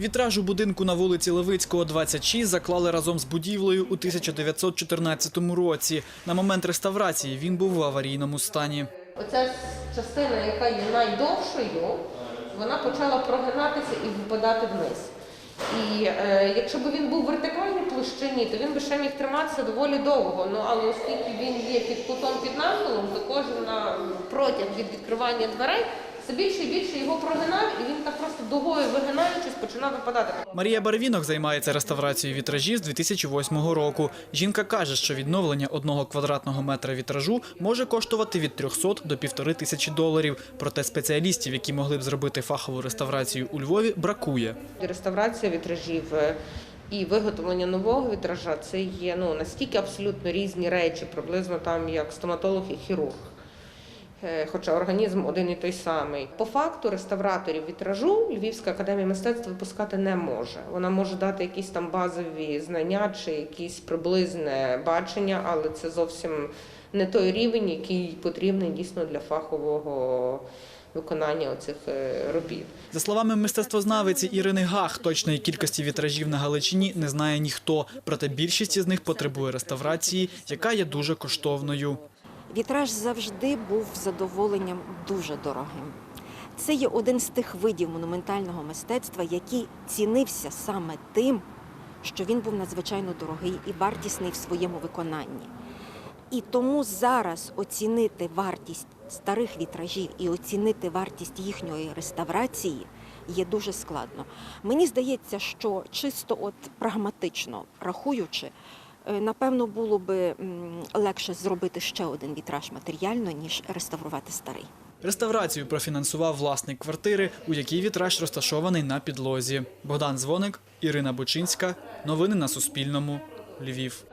Вітраж у будинку на вулиці Левицького, 26 заклали разом з будівлею у 1914 році. На момент реставрації він був в аварійному стані. Оця частина, яка є найдовшою, вона почала прогинатися і випадати вниз. І е, якщо б він був в вертикальній площині, то він би ще міг триматися доволі довго. Ну але оскільки він є під кутом під нахилом, то кожен протяг від відкривання дверей все більше і більше його прогинав, і він так просто дугою вигинаючись починав випадати. Марія Барвінок займається реставрацією вітражів з 2008 року. Жінка каже, що відновлення одного квадратного метра вітражу може коштувати від 300 до півтори тисячі доларів. Проте спеціалістів, які могли б зробити фахову реставрацію у Львові, бракує. Реставрація вітражів е, і виготовлення нового вітража це є ну настільки абсолютно різні речі, приблизно там як стоматолог і хірург. Е, Хоча організм один і той самий. По факту реставраторів вітражу Львівська академія мистецтв випускати не може. Вона може дати якісь там базові знання чи якісь приблизне бачення, але це зовсім не той рівень, який потрібний дійсно для фахового виконання оцих е, робіт. За словами мистецтвознавиці Ірини Гах, точної кількості вітражів на Галичині не знає ніхто. Проте більшість із них потребує реставрації, яка є дуже коштовною. Вітраж завжди був задоволенням дуже дорогим. Це є один з тих видів монументального мистецтва, який цінився саме тим, що він був надзвичайно дорогий і вартісний в своєму виконанні. І тому зараз оцінити вартість старих вітражів і оцінити вартість їхньої реставрації є дуже складно. Мені здається, що чисто от прагматично рахуючи, напевно було би легше зробити ще один вітраж матеріально, ніж реставрувати старий. Реставрацію профінансував власник квартири, у якій вітраж розташований на підлозі. Богдан Звоник, Ірина Бучинська. Новини на Суспільному. Львів.